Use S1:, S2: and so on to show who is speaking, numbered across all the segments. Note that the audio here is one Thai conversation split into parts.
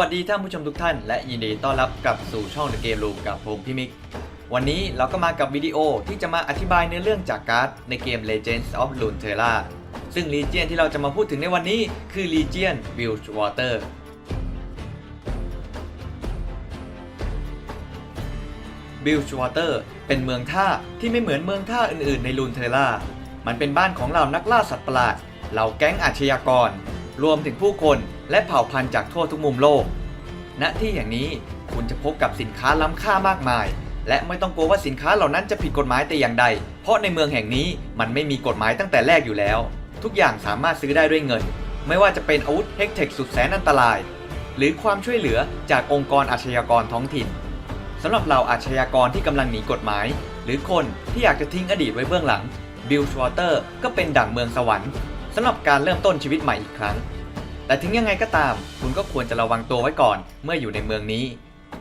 S1: วัสดีท่านผู้ชมทุกท่าน และยินดีต้อนรับกลับสู่ช่อง The Game Room กับผมพี่มิก วันนี้เราก็มากับวิดีโอที่จะมาอธิบายเนื้อเรื่องจากการ์ดในเกม Legends of Runeterra ซึ่ง Legion ที่เราจะมาพูดถึงในวันนี้คือ Legion Bilgewater Bilgewater เป็นเมืองท่าที่ไม่เหมือนเมืองท่าอื่นๆใน Runeterra มันเป็นบ้านของเหล่านักล่าสัตว์ประหลาด เหล่าแก๊งอาชญากร รวมถึงผู้คนและเผ่าพันธุ์จากทั่วทุกมุมโลก ณ ที่อย่างนี้คุณจะพบกับสินค้าล้ำค่ามากมาย และไม่ต้องกลัวว่าสินค้าเหล่านั้นจะผิดกฎหมายแต่อย่างใด เพราะในเมืองแห่งนี้มันไม่มีกฎหมายตั้งแต่แรกอยู่แล้ว ทุกอย่างสามารถซื้อได้ด้วยเงิน ไม่ว่าจะเป็นอาวุธเฮกเทคสุดแสนอันตราย หรือความช่วยเหลือจากองค์กรอาชญากรท้องถิ่นสำหรับเราอาชญากรที่กำลังหนีกฎหมาย หรือคนที่อยากจะทิ้งอดีตไว้เบื้องหลังบิลชวอเตอร์ก็เป็นดั่งเมืองสวรรค์ สำหรับการเริ่มต้นชีวิตใหม่อีกครั้ง แต่ถึงยังไงก็ตาม คุณก็ควรจะระวังตัวไว้ก่อนเมื่ออยู่ในเมืองนี้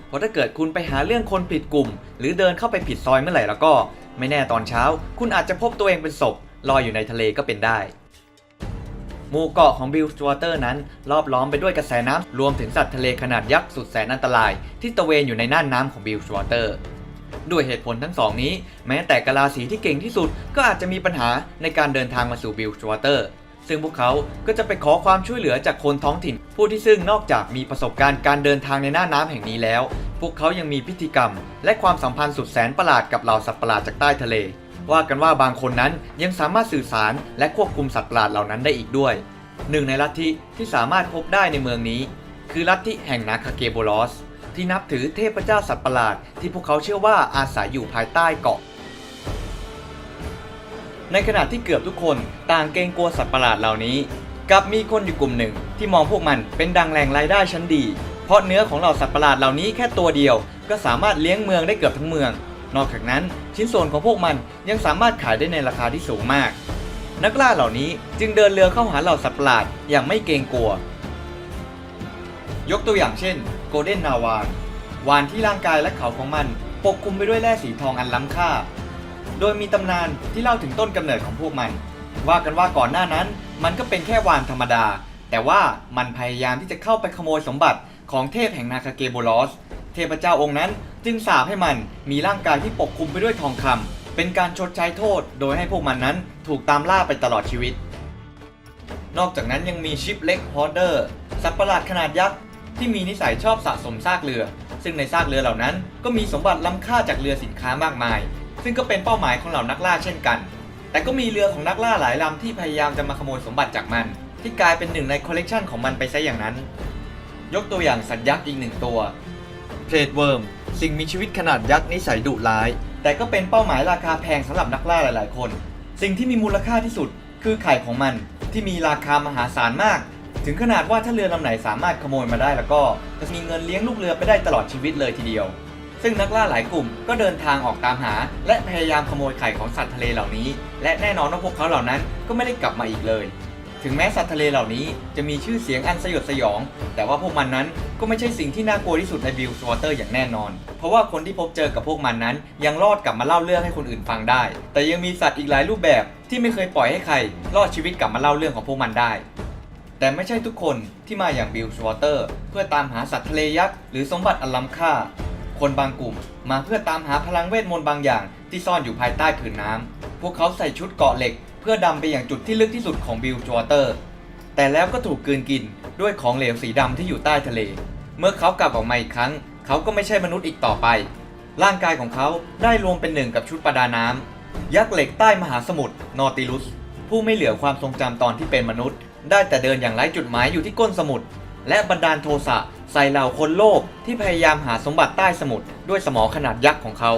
S1: เพราะถ้าเกิดคุณไปหาเรื่องคนผิดกลุ่ม หรือเดินเข้าไปผิดซอยเมื่อไหร่แล้วก็ ไม่แน่ตอนเช้า คุณอาจจะพบตัวเองเป็นศพลอยอยู่ในทะเลก็เป็นได้ หมู่เกาะของบิลสวอเตอร์นั้น รอบล้อมไปด้วยกระแสน้ำรวมถึงสัตว์ทะเลขนาดยักษ์สุดแสนอันตราย ที่ตระเวนอยู่ในน่านน้ำของบิลสวอเตอร์ด้วยเหตุผลทั้งสองนี้ แม้แต่กะลาสีที่เก่งที่สุดก็อาจจะมีปัญหาในการเดินทางมาสู่บิลสวอเตอร์ ซึ่งพวกเขาก็จะไปขอความช่วยเหลือจากคนท้องถิ่น ผู้ที่ซึ่งนอกจากมีประสบการณ์การเดินทางในหน้าน้ำแห่งนี้แล้ว พวกเขายังมีพิธีกรรม และความสัมพันธ์สุดแสนประหลาดกับเหล่าสัตว์ประหลาดจากใต้ทะเล ว่ากันว่าบางคนนั้นยังสามารถสื่อสารและควบคุมสัตว์ประหลาดเหล่านั้นได้อีกด้วย หนึ่งในลัทธิที่สามารถพบได้ในเมืองนี้ คือลัทธิแห่งนาคาเกโบลอสที่นับถือเทพเจ้าสัตว์ประหลาดที่พวกเขาเชื่อว่าอาศัยอยู่ภายใต้เกาะ ในขณะที่เกือบทุกคนต่างเกรงกลัวสัตว์ประหลาดเหล่านี้ กับมีคนอยู่กลุ่มหนึ่งที่มองพวกมันเป็นดังแหล่งรายได้ชั้นดี เพราะเนื้อของเหล่าสัตว์ประหลาดเหล่านี้แค่ตัวเดียว ก็สามารถเลี้ยงเมืองได้เกือบทั้งเมือง นอกจากนั้นชิ้นส่วนของพวกมันยังสามารถขายได้ในราคาที่สูงมาก นักล่าเหล่านี้จึงเดินเรือเข้าหาเหล่าสัตว์ประหลาดอย่างไม่เกรงกลัว ยกตัวอย่างเช่นโกลเด้นนาวานวานที่ร่างกายและเขาของมัน ปกคลุมไปด้วยแร่สีทองอันล้ำค่า โดยมีตำนานที่เล่าถึงต้นกำเนิดของพวกมัน ว่ากันว่าก่อนหน้านั้น มันก็เป็นแค่วานธรรมดา แต่ว่ามันพยายามที่จะเข้าไปขโมยสมบัติของเทพแห่งนาคาเกโบลอส เทพเจ้าองค์นั้นจึงสาปให้มันมีร่างกายที่ปกคลุมไปด้วยทองคำเป็นการชดใช้โทษ โดยให้พวกมันนั้นถูกตามล่าไปตลอดชีวิต นอกจากนั้นยังมีชิปเล็กฮอร์เดอร์สัตว์ประหลาดขนาดยักษ์ที่มีนิสัยชอบสะสมซากเรือ ซึ่งในซากเรือเหล่านั้น ก็มีสมบัติล้ำค่าจากเรือสินค้ามากมาย ซึ่งก็เป็นเป้าหมายของเหล่านักล่าเช่นกัน แต่ก็มีเรือของนักล่าหลายลำที่พยายามจะมาขโมยสมบัติจากมัน ที่กลายเป็นหนึ่งในคอลเลกชันของมันไปซะอย่างนั้น ยกตัวอย่างสัตว์ยักษ์อีกหนึ่งตัวเพลดเวิร์มสิ่งมีชีวิตขนาดยักษ์นิสัยดุร้าย แต่ก็เป็นเป้าหมายราคาแพงสำหรับนักล่าหลาย ๆ คน สิ่งที่มีมูลค่าที่สุดคือไข่ของมันที่มีราคามหาศาลมาก ถึงขนาดว่าถ้าเรือลำไหนสามารถขโมยมาได้แล้วก็จะมีเงินเลี้ยงลูกเรือไปได้ตลอดชีวิตเลยทีเดียว ซึ่งนักล่าหลายกลุ่มก็เดินทางออกตามหา และพยายามขโมยไข่ของสัตว์ทะเลเหล่านี้ และแน่นอนว่าพวกเขาเหล่านั้นก็ไม่ได้กลับมาอีกเลย ถึงแม้สัตว์ทะเลเหล่านี้จะมีชื่อเสียงอันสยดสยอง แต่ว่าพวกมันนั้นก็ไม่ใช่สิ่งที่น่ากลัวที่สุดในบิลสวอเตอร์อย่างแน่นอน เพราะว่าคนที่พบเจอกับพวกมันนั้น ยังรอดกลับมาเล่าเรื่องให้คนอื่นฟังได้ แต่ยังมีสัตว์อีกหลายรูปแบบที่ไม่เคยปล่อยให้ใครรอดชีวิตกลับมาเล่าเรื่องของพวกมันได้แต่ไม่ใช่ทุกคนที่มาอย่างบิลสวอเตอร์ เพื่อตามหาสัตว์ทะเลยักษ์หรือสมบัติอันล้ำค่า คนบางกลุ่ม มาเพื่อตามหาพลังเวทมนต์บางอย่าง ที่ซ่อนอยู่ภายใต้ผืนน้ำ พวกเขาใส่ชุดเกาะเหล็ก เพื่อดำไปอย่างจุดที่ลึกที่สุดของบิลสวเตอร์ แต่แล้วก็ถูกกลืนกินด้วยของเหลวสีดำที่อยู่ใต้ทะเล เมื่อเขากลับออกมาอีกครั้ง เขาก็ไม่ใช่มนุษย์อีกต่อไป ร่างกายของเขาได้รวมเป็นหนึ่งกับชุดประดาน้ำยักษ์เหล็กใต้มหาสมุทรนอติลุส ผู้ไม่เหลือความทรงจำตอนที่เป็นมนุษย์ ได้แต่เดินอย่างไร้จุดหมายอยู่ที่ก้นสมุทรและบันดาลโทสะ ใส่เหล่าคนโลภที่พยายามหาสมบัติใต้สมุทรด้วยสมองขนาดยักษ์ของเขา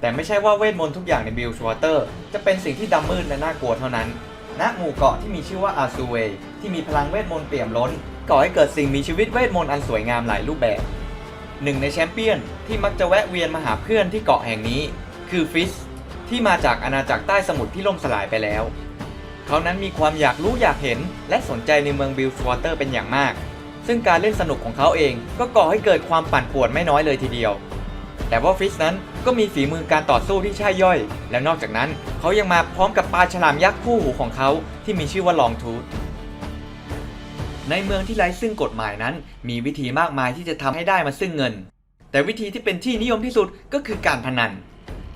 S1: แต่ไม่ใช่ว่าเวทมนต์ทุกอย่างในบิลชวอเตอร์ จะเป็นสิ่งที่ดำมืดและน่ากลัวเท่านั้นณหมู่เกาะที่มีชื่อว่าอาซูเวที่มีพลังเวทมนต์เปี่ยมล้น ก่อให้เกิดสิ่งมีชีวิตเวทมนต์อันสวยงามหลายรูปแบบ หนึ่งในแชมเปี้ยนที่มักจะแวะเวียนมาหาเพื่อนที่เกาะแห่งนี้ คือฟิสที่มาจากอาณาจักรใต้สมุทรที่ล่มสลายไปแล้ว เขานั้นมีความอยากรู้อยากเห็น และสนใจในเมืองบิลสวอเตอร์เป็นอย่างมาก ซึ่งการเล่นสนุกของเขาเองก็ก่อให้เกิดความปั่นป่วนไม่น้อยเลยทีเดียว แต่ว่าฟิสนั้นก็มีฝีมือการต่อสู้ที่ใช่ย่อย และนอกจากนั้นเขายังมาพร้อมกับปลาฉลามยักษ์คู่หูของเขาที่มีชื่อว่าลองทูธในเมืองที่ไร้ซึ่งกฎหมายนั้น มีวิธีมากมายที่จะทำให้ได้มาซึ่งเงิน แต่วิธีที่เป็นที่นิยมที่สุดก็คือการพนัน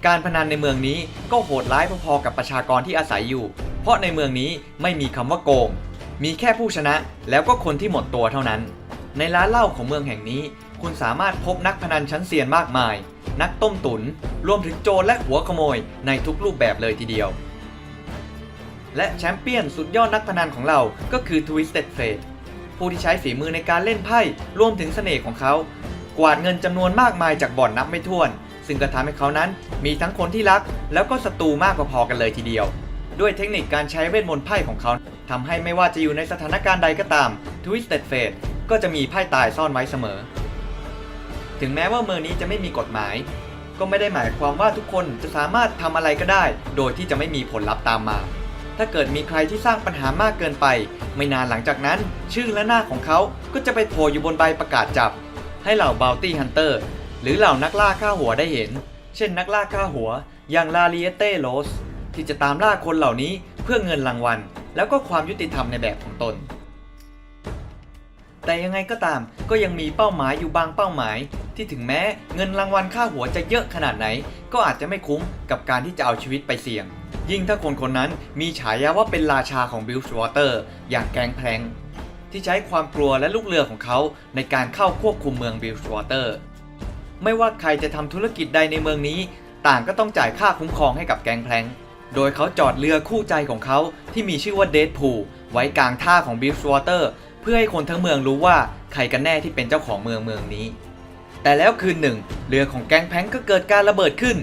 S1: การพนันในเมืองนี้ก็โหดร้ายพอๆกับประชากรที่อาศัยอยู่ เพราะในเมืองนี้ไม่มีคำว่าโกง มีแค่ผู้ชนะแล้วก็คนที่หมดตัวเท่านั้น ในร้านเหล้าของเมืองแห่งนี้ คุณสามารถพบนักพนันชั้นเซียนมากมาย นักต้มตุน รวมถึงโจรและหัวขโมยในทุกรูปแบบเลยทีเดียว และแชมเปี้ยนสุดยอดนักพนันของเราก็คือ Twisted Fate ผู้ที่ใช้ฝีมือในการเล่นไพ่รวมถึงเสน่ห์ของเขา กวาดเงินจำนวนมากมายจากบ่อนนับไม่ถ้วน ซึ่งก็ทำให้เขานั้นมีทั้งคนที่รัก แล้วก็ศัตรูมากพอๆกันเลยทีเดียว ด้วยเทคนิคการใช้เวทมนต์ไพ่ของเขาทำให้ไม่ว่าจะอยู่ในสถานการณ์ใดก็ตาม Twisted Fate ก็จะมีไพ่ตายซ่อนไว้เสมอ ถึงแม้ว่าเมืองนี้จะไม่มีกฎหมาย ก็ไม่ได้หมายความว่าทุกคนจะสามารถทำอะไรก็ได้ โดยที่จะไม่มีผลลัพธ์ตามมา ถ้าเกิดมีใครที่สร้างปัญหามากเกินไป ไม่นานหลังจากนั้น ชื่อและหน้าของเขาก็จะไปโผล่อยู่บนใบประกาศจับ ให้เหล่าบ o ลตี้ฮันเตอร์หรือเหล่านักล่าฆ่าหัวได้เห็น เช่นนักล่าฆ่าหัวอย่างลาเลียเต้โรส ที่จะตามล่าคนเหล่านี้เพื่อเงินรางวัล แล้วก็ความยุติธรรมในแบบของตน แต่ยังไงก็ตามก็ยังมีเป้าหมายอยู่บางเป้าหมาย ที่ถึงแม้เงินรางวัลค่าหัวจะเยอะขนาดไหน ก็อาจจะไม่คุ้มกับการที่จะเอาชีวิตไปเสี่ยง ยิ่งถ้าคนคนนั้นมีฉายาว่าเป็นราชาของบิลชวอเตอร์อย่างแกงแพลงที่ใช้ความกลัวและลูกเรือของเขาในการเข้าควบคุมเมืองบิลชวอเตอร์ไม่ว่าใครจะทำธุรกิจใดในเมืองนี้ ต่างก็ต้องจ่ายค่าคุ้มครองให้กับแกงแพลง โดยเขาจอดเรือคู่ใจของเขาที่มีชื่อว่าเดดพูไว้กลางท่าของบิลชวอเตอร์เพื่อให้คนทั้งเมืองรู้ว่าใครกันแน่ที่เป็นเจ้าของเมืองเมืองนี้ แต่แล้วคืนหนึ่ง เรือของแก๊งแพงก็เกิดการระเบิดขึ้น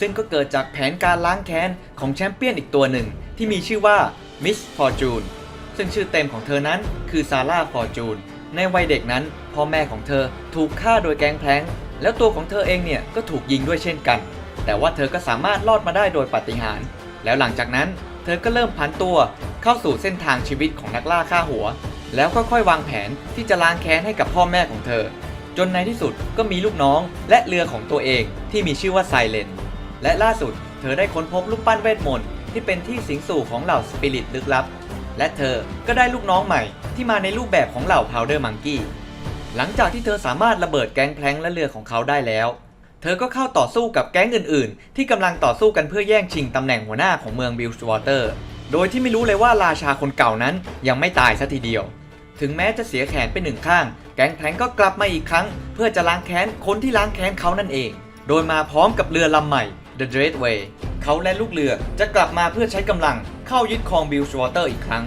S1: ซึ่งก็เกิดจากแผนการล้างแค้นของแชมเปี้ยนอีกตัวหนึ่งที่มีชื่อว่ามิสฟอร์จูนซึ่งชื่อเต็มของเธอนั้นคือซาร่าฟอร์จูนในวัยเด็กนั้นพ่อแม่ของเธอถูกฆ่าโดยแก๊งแพงแล้วตัวของเธอเองเนี่ยก็ถูกยิงด้วยเช่นกัน แต่ว่าเธอก็สามารถรอดมาได้โดยปาฏิหาริย์แล้วหลังจากนั้น เธอก็เริ่มผันตัวเข้าสู่เส้นทางชีวิตของนักล่าฆ่าหัว แล้วค่อยๆวางแผนที่จะล้างแค้นให้กับพ่อแม่ของเธอ จนในที่สุดก็มีลูกน้องและเรือของตัวเองที่มีชื่อว่าไซเลนและล่าสุดเธอได้ค้นพบลูกปั้นเวทมนต์ที่เป็นที่สิงสู่ของเหล่าสปิริตลึกลับ และเธอก็ได้ลูกน้องใหม่ที่มาในรูปแบบของเหล่าพาวเดอร์มังกี้หลังจากที่เธอสามารถระเบิดแก๊งแพลงและเรือของเขาได้แล้ว เธอก็เข้าต่อสู้กับแก๊งอื่นๆ ที่กำลังต่อสู้กันเพื่อแย่งชิงตำแหน่งหัวหน้าของเมืองบิลส์วอเตอร์ โดยที่ไม่รู้เลยว่าราชาคนเก่านั้นยังไม่ตายซะทีเดียว ถึงแม้จะเสียแขนไปหนึ่งข้าง แก๊งแพลงก็กลับมาอีกครั้ง เพื่อจะล้างแค้นคนที่ล้างแค้นเขานั่นเอง โดยมาพร้อมกับเรือลำใหม่ The Dread Way เขาและลูกเรือจะกลับมาเพื่อใช้กำลังเข้ายึดครองบิลส์วอเตอร์อีกครั้ง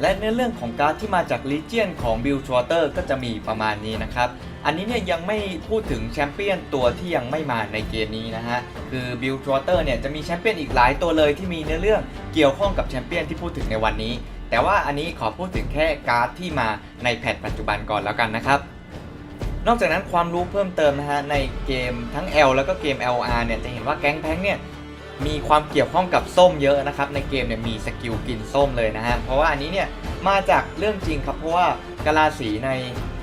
S1: และในเรื่องของการ์ดที่มาจากลีเจียนของบิลชวอเตอร์ก็จะมีประมาณนี้นะครับ อันนี้เนี่ยยังไม่พูดถึงแชมเปี้ยนตัวที่ยังไม่มาในเกมนี้นะฮะ คือบิลชวอเตอร์เนี่ยจะมีแชมเปี้ยนอีกหลายตัวเลยที่มีเนื้อเรื่องเกี่ยวข้องกับแชมเปี้ยนที่พูดถึงในวันนี้ แต่ว่าอันนี้ขอพูดถึงแค่การ์ดที่มาในแพทปัจจุบันก่อนแล้วกันนะครับนอกจากนั้นความรู้เพิ่มเติมนะฮะในเกมทั้ง L แล้วก็เกม LR เนี่ยจะเห็นว่าแก๊งแพงเนี่ย มีความเกี่ยวข้องกับส้มเยอะนะครับ ในเกมเนี่ยมีสกิลกินส้มเลยนะฮะเพราะว่าอันนี้เนี่ยมาจากเรื่องจริงครับ เพราะว่ากาลาสีใน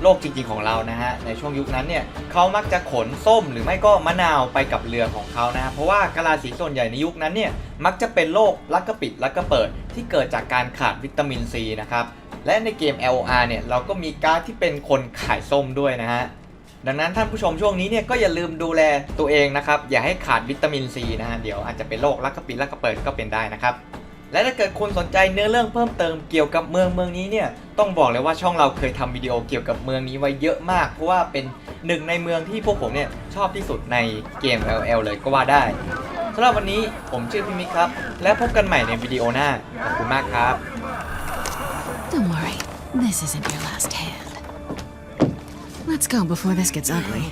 S1: โลกจริง ๆ ของเรานะฮะในช่วงยุคนั้นเนี่ยเขามักจะขนส้มหรือไม่ก็มะนาวไปกับเรือของเขานะฮะเพราะว่ากาลาสีส่วนใหญ่ในยุคนั้นเนี่ยมักจะเป็นโรคลักกระปิดลักกระเปิด ที่เกิดจากการขาดวิตามินซีนะครับและในเกม LR เนี่ยเราก็มีการ์ดที่เป็นคนขายส้มด้วยนะฮะ ดังนั้นท่านผู้ชมช่วงนี้เนี่ยก็อย่าลืมดูแลตัวเองนะครับ อย่าให้ขาดวิตามินซีนะฮะเดี๋ยวอาจจะเป็นโรคลักกระปิดลักกระเปิดก็เป็นได้นะครับและถ้าเกิดคุณสนใจเนื้อเรื่องเพิ่มเติมเกี่ยวกับเมืองเมืองนี้เนี่ยต้องบอกเลยว่าช่องเราเคยทำวิดีโอเกี่ยวกับเมืองนี้ไว้เยอะมาก เพราะว่าเป็นหนึ่งในเมืองที่พวกผมเนี่ยชอบที่สุดในเกม LL เลยก็ว่าได้สำหรับวันนี้ผมชื่อพี่มิครับ และพบกันใหม่ในวิดีโอหน้าขอบคุณมากครับ
S2: Don't worry, this isn't your last hand. Let's go before this gets ugly.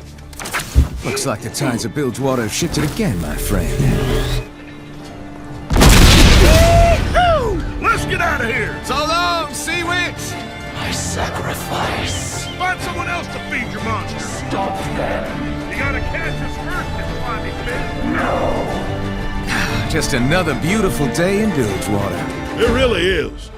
S3: Looks like the tides of Bilgewater have shifted again, my friend.
S4: Let's get out of here!
S3: So long, Sea Witch!
S5: I sacrifice.
S4: Find someone else to feed your monster!
S5: Stop them.
S4: You gotta catch us first, you slimy fish! No!
S3: Just another beautiful day in Bilgewater.
S4: It really is.